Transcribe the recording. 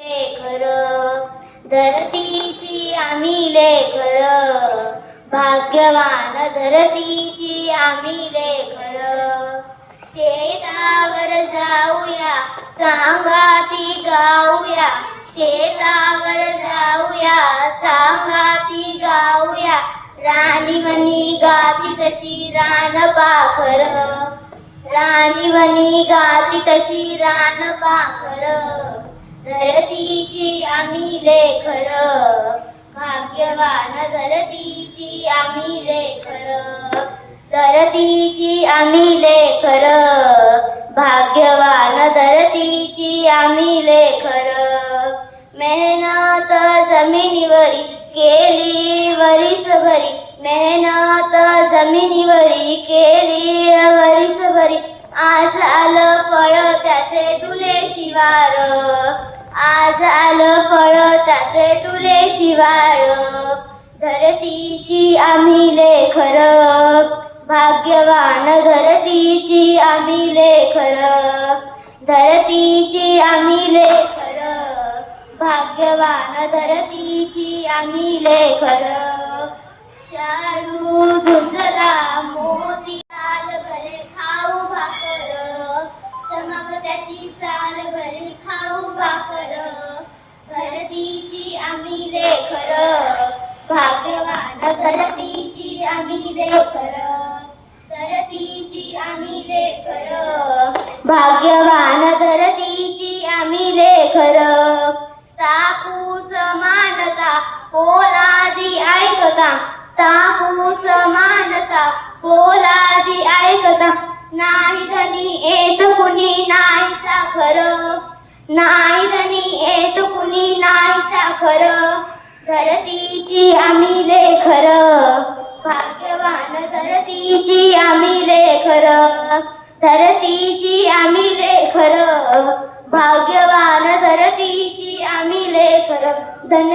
लेकर. धरतीची आम्ही लेकर. भाग्यवान धरतीची आम्ही लेकर. शेतावर जाऊया सांगाती गाऊया. शेतावर जाऊया सांगाती गाऊया. राणी म्हणी गाती तशी रान पाखर. राणी म्हणी गाती तशी रान पाखर. धरतीची आम्ही लेखर. भाग्यवान धरतीची आम्ही लेखर. धरतीची आम्ही लेखर. भाग्यवान धरतीची आम्ही लेखर. मेहनत जमिनीवरी केली वरीस भरी मेहनत जमिनीवरी केली वरीस भरी आज आलं फळ त्याचे डुले शिवार. आज आलं फळ त्याचे तुले शिवाळ धरतीची आम्ही लेखर. भाग्यवान धरतीची आम्ही लेखर. धरतीची आम्ही लेखर. भाग्यवान धरतीची आम्ही लेखर. शाळू भाग्यवान आम्ही लेकर धरतीची आम्ही लेकर. भाग्यवान धरतीची आम्ही लेकर. तापूस मानता कोलादी ऐकता. तापूस मानता कोलादी ऐकता. नाही धनी येत कुणी नाहीचा खर. नाही धनी येत कुणी नाहीचा खर. धरतीची आम्ही ले आम्ही लेकर धन्य